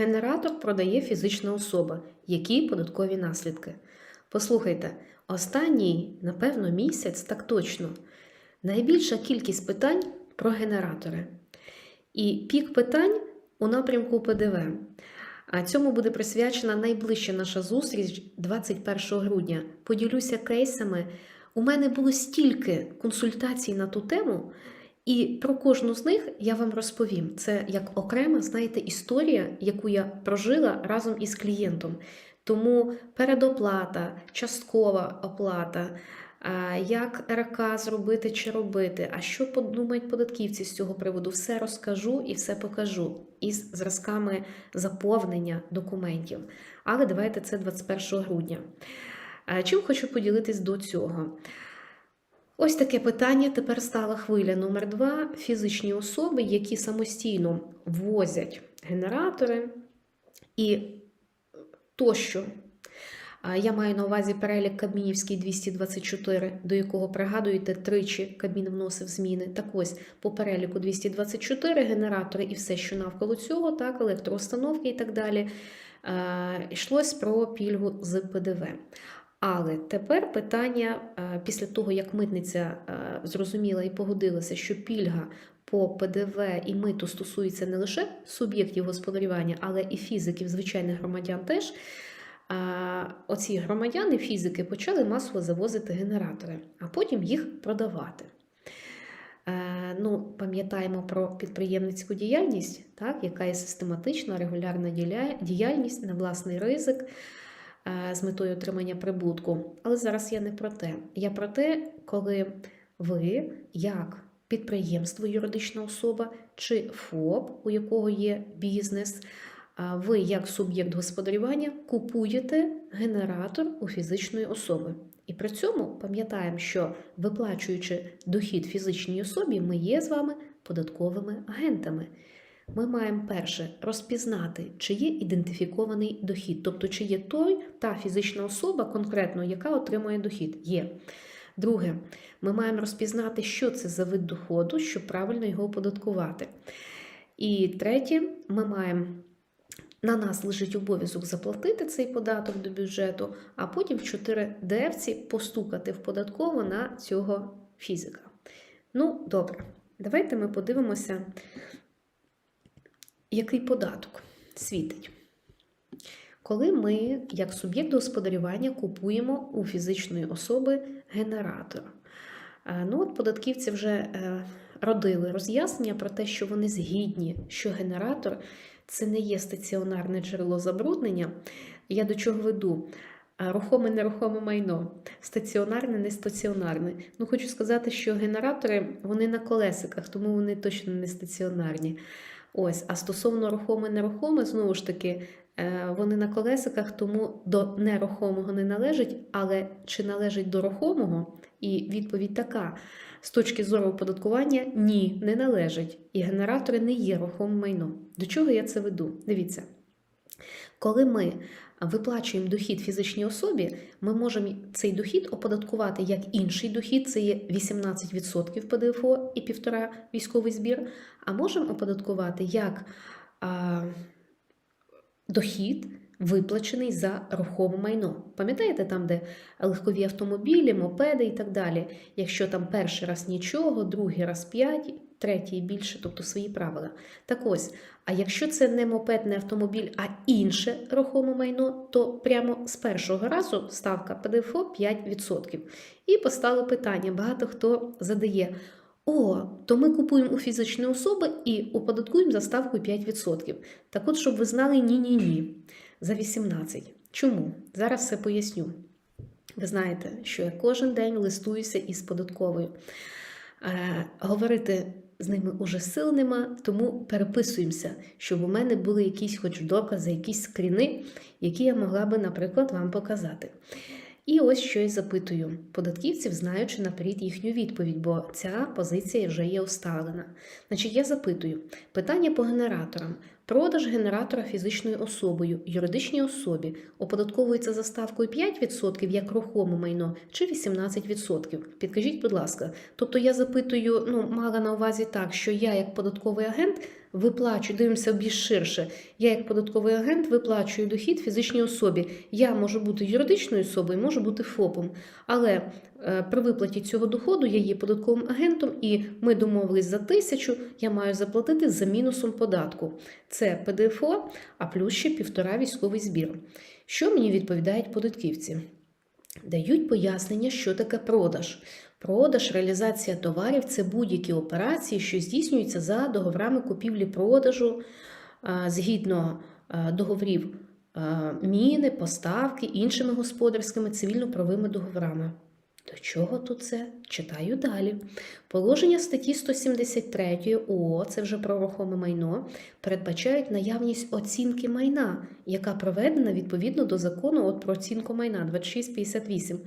Генератор продає фізична особа. Які податкові наслідки? Послухайте, останній, напевно, місяць так точно. Найбільша кількість питань про генератори. І пік питань у напрямку ПДВ. А цьому буде присвячена найближча наша зустріч 21 грудня. Поділюся кейсами. У мене було стільки консультацій на ту тему, і про кожну з них я вам розповім. Це як окрема, знаєте, історія, яку я прожила разом із клієнтом. Тому передоплата, часткова оплата, як РК зробити чи робити, а що подумають податківці з цього приводу, все розкажу і все покажу із зразками заповнення документів. Але давайте це 21 грудня. Чим хочу поділитись до цього? Ось таке питання тепер стала хвиля номер два. Фізичні особи, які самостійно ввозять генератори і тощо. Я маю на увазі перелік Кабмінівський 224, до якого пригадуєте, тричі Кабмін вносив зміни. Так ось по переліку 224 генератори і все, що навколо цього, так, електроустановки і так далі. Йшлось про пільгу з ПДВ. Але тепер питання е, після того, як митниця е, зрозуміла і погодилася, що пільга по ПДВ і миту стосується не лише суб'єктів господарювання, але і фізиків, звичайних громадян теж. Оці громадяни, фізики, почали масово завозити генератори, а потім їх продавати. Е, ну, пам'ятаємо про підприємницьку діяльність, так, яка є систематична, регулярна діяльність на власний ризик е, з метою отримання прибутку. Але зараз я не про те. Я про те, коли ви, як підприємство, юридична особа чи ФОП, у якого є бізнес, ви, як суб'єкт господарювання, купуєте генератор у фізичної особи. І при цьому пам'ятаємо, що виплачуючи дохід фізичній особі, ми є з вами податковими агентами. Ми маємо перше розпізнати, чи є ідентифікований дохід, тобто чи є той та фізична особа конкретно, яка отримує дохід. Є. Друге, ми маємо розпізнати, що це за вид доходу, щоб правильно його оподаткувати. І третє, ми маємо на нас лежить обов'язок заплатити цей податок до бюджету, а потім в 4 ДФці постукати в податково на цього фізика. Ну, добре, давайте ми подивимося, який податок світить. Коли ми, як суб'єкт господарювання, купуємо у фізичної особи генератор. Е, Ну, от податківці вже е, родили роз'яснення про те, що вони згідні, що генератор це не є стаціонарне джерело забруднення. Я до чого веду? Рухоме нерухоме майно, стаціонарне, не стаціонарне. Ну, хочу сказати, що генератори вони на колесиках, тому вони точно не стаціонарні. Ось, а стосовно рухоме нерухоме, знову ж таки, е, вони на колесиках, тому до нерухомого не належить, але чи належить до рухомого? І відповідь така: з точки зору оподаткування, ні, не належить. І генератори не є рухомим майном. До чого я це веду? Дивіться. Коли ми виплачуємо дохід фізичній особі, ми можемо цей дохід оподаткувати як інший дохід, це є 18% ПДФО і 1,5 військовий збір, а можемо оподаткувати як а, дохід, виплачений за рухоме майно. Пам'ятаєте, там, де легкові автомобілі, мопеди і так далі. Якщо там перший раз нічого, другий раз 5, третій більше, тобто свої правила. Так ось, а якщо це не мопед, автомобіль, а інше рухоме майно, то прямо з першого разу ставка ПДФО 5%. І постало питання: багато хто задає. О, то ми купуємо у фізичної особи і оподаткуємо за ставкою 5%. Так от, щоб ви знали, ні-ні-ні, за 18%. Чому? Зараз все поясню. Ви знаєте, що я кожен день листуюся із податковою. Е, говорити з ними уже сил нема, тому переписуємося, щоб у мене були якісь хоч докази, якісь скріни, які я могла би, наприклад, вам показати. І ось що я запитую податківців, знаючи наперед їхню відповідь, бо ця позиція вже є усталена. Значить, я запитую питання по генераторам. Продаж генератора фізичною особою, юридичній особі оподатковується за ставкою 5% як рухоме майно чи 18%. Підкажіть, будь ласка. Тобто я запитую, ну, мала на увазі так, що я як податковий агент виплачу, дивимося більш ширше. Я як податковий агент виплачую дохід фізичній особі. Я можу бути юридичною особою, можу бути ФОПом. Але при виплаті цього доходу я є податковим агентом, і ми домовились за тисячу, я маю заплатити за мінусом податку. Це ПДФО, а плюс ще півтора військовий збір. Що мені відповідають податківці? Дають пояснення, що таке продаж. Продаж, реалізація товарів це будь-які операції, що здійснюються за договорами купівлі-продажу згідно договорів міни, поставки, іншими господарськими цивільно-правовими договорами. До чого тут це? Читаю далі. Положення статті 173 ООО, це вже про рухоме майно, передбачають наявність оцінки майна, яка проведена відповідно до закону от про оцінку майна 2658,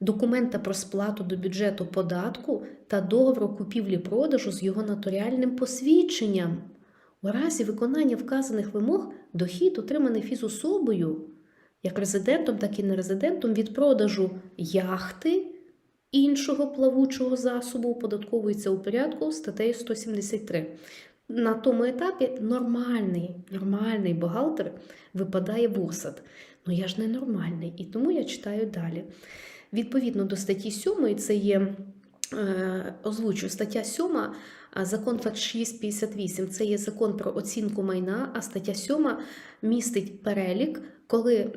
документа про сплату до бюджету податку та договору купівлі-продажу з його нотаріальним посвідченням. У разі виконання вказаних вимог дохід, отриманий фізособою, як резидентом, так і нерезидентом від продажу яхти іншого плавучого засобу оподатковується у порядку статтею 173. На тому етапі нормальний, нормальний бухгалтер випадає в осад. Ну я ж не нормальний, і тому я читаю далі. Відповідно до статті 7, це є е, озвучу стаття 7, а закон 2658 це є закон про оцінку майна, а стаття 7 містить перелік коли, е,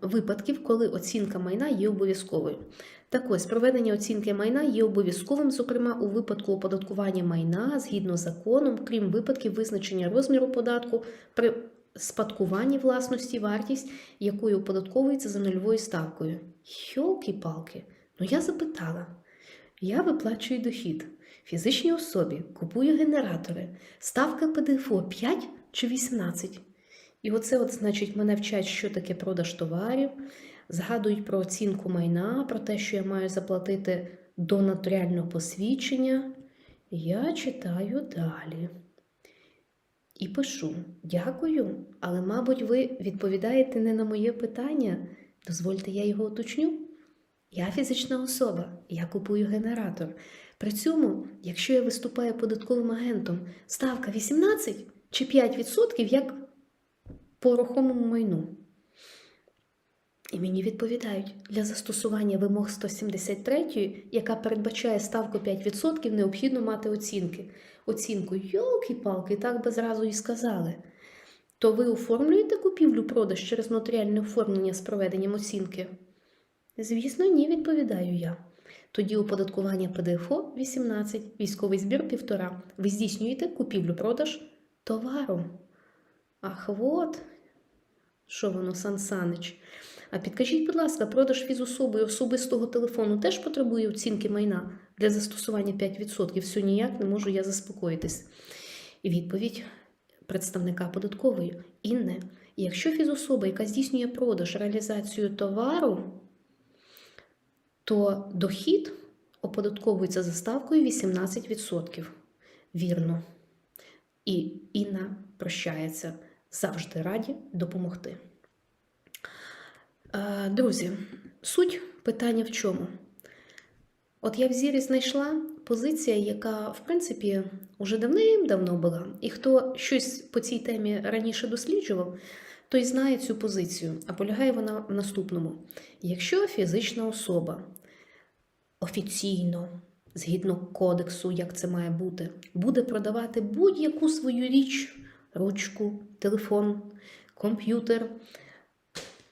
випадків, коли оцінка майна є обов'язковою. Так ось, проведення оцінки майна є обов'язковим, зокрема, у випадку оподаткування майна згідно з законом, крім випадків визначення розміру податку при спадкуванні власності, вартість якої оподатковується за нульовою ставкою. Йолки-палки, ну я запитала. Я виплачую дохід. Фізичній особі купую генератори. Ставка ПДФО 5 чи 18. І оце, от, значить, мене вчать, що таке продаж товарів, згадують про оцінку майна, про те, що я маю заплатити до нотаріального посвідчення. Я читаю далі. І пишу: дякую, але, мабуть, ви відповідаєте не на моє питання. Дозвольте, я його уточню. Я фізична особа, я купую генератор. При цьому, якщо я виступаю податковим агентом, ставка 18 чи 5% як по рухомому майну. І мені відповідають, для застосування вимог 173, яка передбачає ставку 5%, необхідно мати оцінки. Оцінку йолки-палки, так би зразу і сказали. То ви оформлюєте купівлю-продаж через нотаріальне оформлення з проведенням оцінки? Звісно, ні, відповідаю я. Тоді оподаткування ПДФО 18, військовий збір 1,5. Ви здійснюєте купівлю-продаж товару. Ах, от, що воно, Сан Санич. А підкажіть, будь ласка, продаж фізособи і особистого телефону теж потребує оцінки майна для застосування 5%. Все ніяк не можу я заспокоїтись. І відповідь представника податкової Інне, якщо фізособа, яка здійснює продаж, реалізацію товару, то дохід оподатковується за ставкою 18%. Вірно. І Інна прощається завжди раді допомогти. Е, Друзі, суть питання в чому? От я в зірі знайшла позиція, яка, в принципі, уже давним-давно була. І хто щось по цій темі раніше досліджував, той знає цю позицію, а полягає вона в наступному: якщо фізична особа офіційно, згідно кодексу, як це має бути, буде продавати будь-яку свою річ, ручку, телефон, комп'ютер,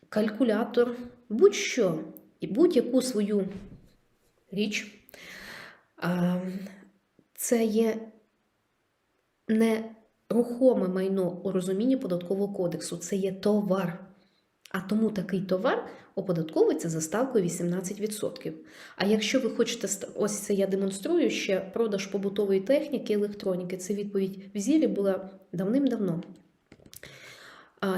калькулятор, будь-що і будь-яку свою річ, це є не рухоме майно у розумінні податкового кодексу, це є товар. А тому такий товар оподатковується за ставкою 18%. А якщо ви хочете, ось це я демонструю ще продаж побутової техніки, електроніки. Це відповідь в зірі була давним-давно.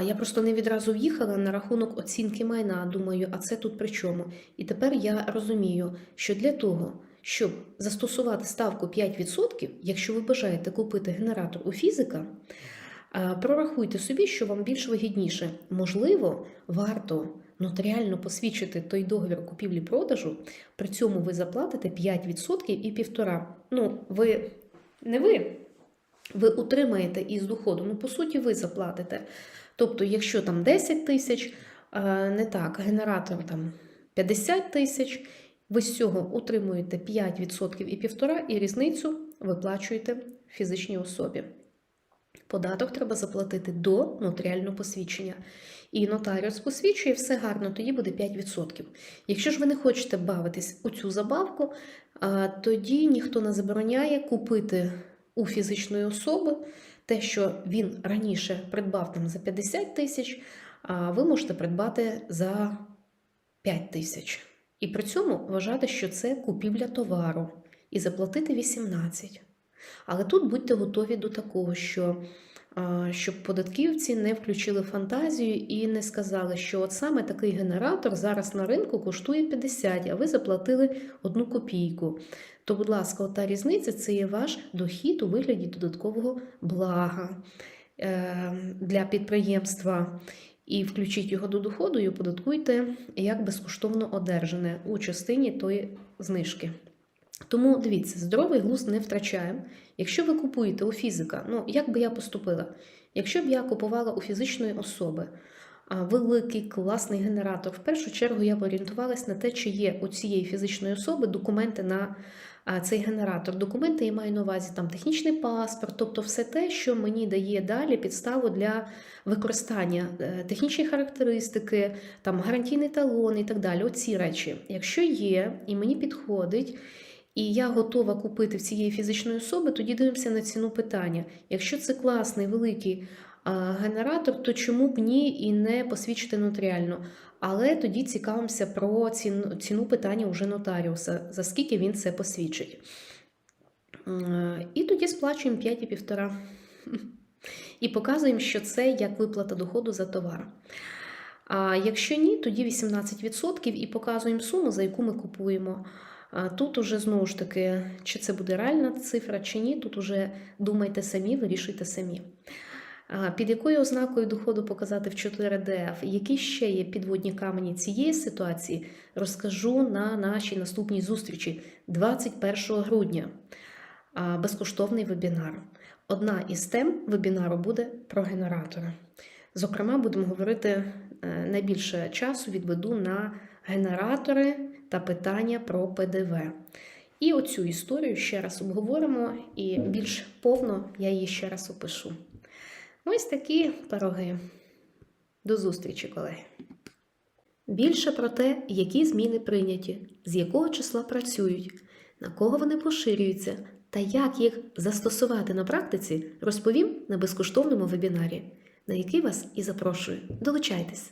Я просто не відразу в'їхала на рахунок оцінки майна. Думаю, а це тут при чому? І тепер я розумію, що для того, щоб застосувати ставку 5%, якщо ви бажаєте купити генератор у фізика, Прорахуйте собі, що вам більш вигідніше. Можливо, варто нотаріально посвідчити той договір купівлі-продажу, при цьому ви заплатите 5% і 1,5%. Ну, ви не ви, ви утримаєте із доходу. Ну, по суті, ви заплатите. Тобто, якщо там 10 тисяч, е, не так, генератор там 50 тисяч, ви з цього утримуєте 5% і 1,5%, і різницю виплачуєте фізичній особі. Податок треба заплатити до нотаріального посвідчення. І нотаріус посвідчує все гарно, тоді буде 5%. Якщо ж ви не хочете бавитись у цю забавку, тоді ніхто не забороняє купити у фізичної особи те, що він раніше придбав там за 50 тисяч, а ви можете придбати за 5 тисяч. І при цьому вважати, що це купівля товару, і заплатити 18. Але тут будьте готові до такого, що щоб податківці не включили фантазію і не сказали, що от саме такий генератор зараз на ринку коштує 50, а ви заплатили одну копійку. То, будь ласка, ота різниця це є ваш дохід у вигляді додаткового блага е, для підприємства. І включіть його до доходу і оподаткуйте як безкоштовно одержане у частині тої знижки. Тому дивіться, здоровий глузд не втрачаємо. Якщо ви купуєте у фізика, ну як би я поступила? Якщо б я купувала у фізичної особи великий класний генератор, в першу чергу я б орієнтувалась на те, чи є у цієї фізичної особи документи на цей генератор. Документи я маю на увазі там технічний паспорт, тобто все те, що мені дає далі підставу для використання е, технічні характеристики, там гарантійний талон і так далі. Оці речі, якщо є і мені підходить. І я готова купити в цієї фізичної особи, тоді дивимося на ціну питання. Якщо це класний великий генератор, то чому б ні і не посвідчити нотаріально? Але тоді цікавимося про ціну, ціну питання уже нотаріуса, за скільки він це посвідчить. Е, І тоді сплачуємо 5,5. І показуємо, що це як виплата доходу за товар. А якщо ні, тоді 18% і показуємо суму, за яку ми купуємо. Тут уже знову ж таки, чи це буде реальна цифра, чи ні, тут уже думайте самі, вирішуйте самі. Під якою ознакою доходу показати в 4DF, які ще є підводні камені цієї ситуації, розкажу на нашій наступній зустрічі 21 грудня. Безкоштовний вебінар. Одна із тем вебінару буде про генератори. Зокрема, будемо говорити е, найбільше часу відведу на генератори та питання про ПДВ. І оцю історію ще раз обговоримо, і більш повно я її ще раз опишу. Ось такі пироги. До зустрічі, колеги. Більше про те, які зміни прийняті, з якого числа працюють, на кого вони поширюються та як їх застосувати на практиці, розповім на безкоштовному вебінарі, на який вас і запрошую. Долучайтесь!